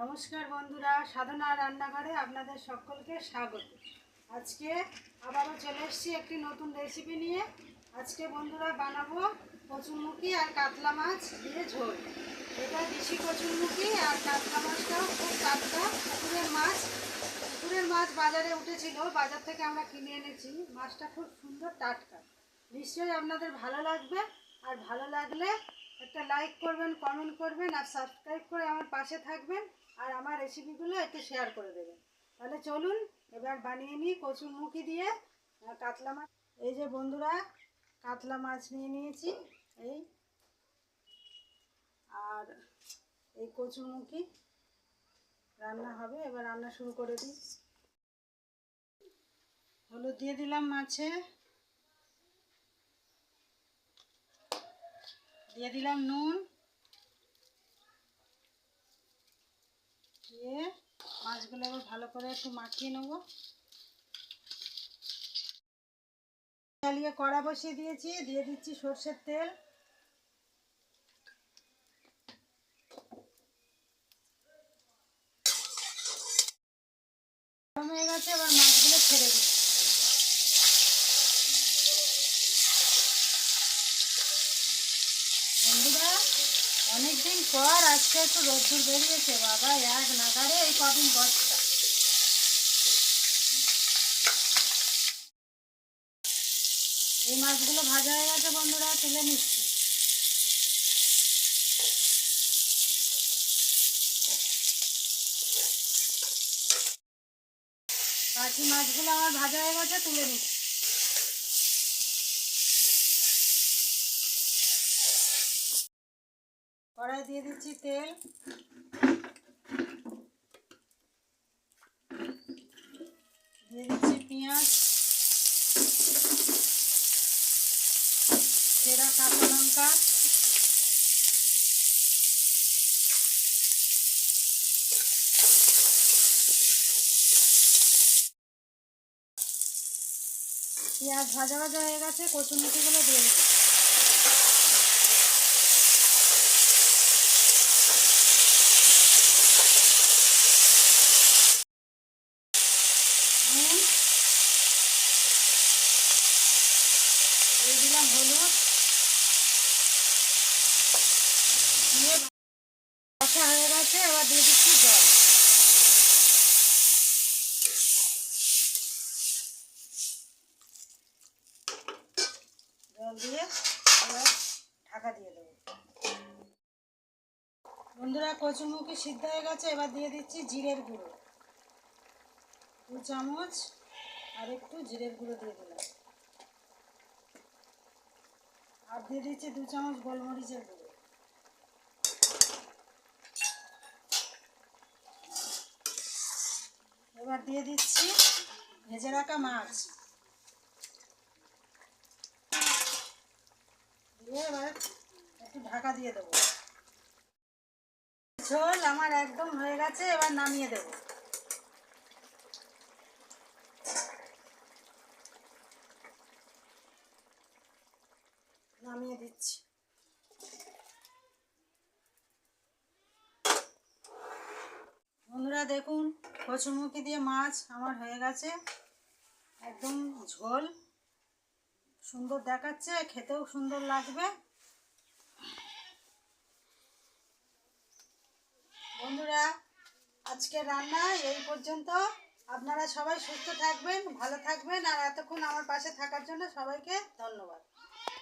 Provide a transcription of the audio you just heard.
নমস্কার বন্ধুরা, সাধনা রান্নাঘরে আপনাদের সকলকে স্বাগত। আজকে আবারও চলে এসেছি একটি নতুন রেসিপি নিয়ে। আজকে বন্ধুরা বানাবো কচুরমুখী আর কাতলা মাছ দিয়ে ঝোল। এটা দেশি কচুরমুখী আর কাতলা মাছটাও খুব টাটকা। পুকুরের মাছ পুকুরের মাছ বাজারে উঠেছিল, বাজার থেকে আমরা কিনে এনেছি। মাছটা খুব সুন্দর টাটকা। নিশ্চয়ই আপনাদের ভালো লাগবে। আর ভালো লাগলে একটা লাইক করবেন কমেন্ট করবেন, আর সাবস্ক্রাইব করে আমার পাশে থাকবেন। আর আমার রেসিপিগুলো একটু শেয়ার করে দেবেন। তাহলে চলুন, এবার বানিয়ে নিই কচুর মুখি দিয়ে কাতলা মাছ। এই যে বন্ধুরা, কাতলা মাছ নিয়ে নিয়েছি, এই। আর এই কচুর মুখি রান্না হবে, এবার রান্না শুরু করে দিই। হলুদ দিয়ে দিলাম মাছে। দিয়ে দিলাম নুন দিয়ে মাছগুলো এবার ভালো করে একটু মাখিয়ে নেব। চালিয়ে কড়া বসিয়ে দিয়েছি, দিয়ে দিচ্ছি সর্ষের তেল। গেছে, এবার মাছগুলো ছেড়ে দিচ্ছি। বন্ধুরা অনেকদিন পর আজকে একটু রোদ্দুর বেরিয়েছে, বাবা, এক নাগারে এই কদিন বর্ষা। এই মাছগুলো ভাজা হয়ে গেছে, বন্ধুরা, তুলে নিচ্ছি। বাকি মাছগুলো আমার ভাজা হয়ে গেছে, তুলে নিচ্ছি। কড়াই দিয়ে দিচ্ছি তেল। দিয়ে দিচ্ছি পেঁয়াজ। সেরা কাঁচা লঙ্কা। পেঁয়াজ ভাজা ভাজা হয়ে গেছে কচুমুখিগুলো দিয়ে দেবো নুন দিয়ে দিলাম হলুদ। দিয়ে কষা হয়ে গেছে, এবার দিয়ে দিচ্ছি জল। জল দিয়ে এবার ঢাকা দিয়ে দেবো। বন্ধুরা কচুরমুখী সিদ্ধ হয়ে গেছে, এবার দিয়ে দিচ্ছি জিরের গুঁড়ো। দু চামচ আর একটু জিরের গুঁড়ো দিয়ে দিলাম। আর দিয়ে দিচ্ছি দু চামচ গোলমরিচের গুঁড়ো। এবার দিয়ে দিচ্ছি ভেজে রাখা মাছ। দিয়ে এবার একটু ঢাকা দিয়ে দেবো। ঝোল আমার একদম হয়ে গেছে, এবার নামিয়ে দেবো। নামিয়ে দিচ্ছি। বন্ধুরা দেখুন কচুরমুখী দিয়ে মাছ আমার হয়ে গেছে। একদম ঝোল। সুন্দর দেখাচ্ছে, খেতেও সুন্দর লাগবে। বন্ধুরা, আজকে রান্না এই পর্যন্ত। আপনারা সবাই সুস্থ থাকবেন, ভালো থাকবেন, আর এতক্ষণ আমার পাশে থাকার জন্য সবাইকে ধন্যবাদ।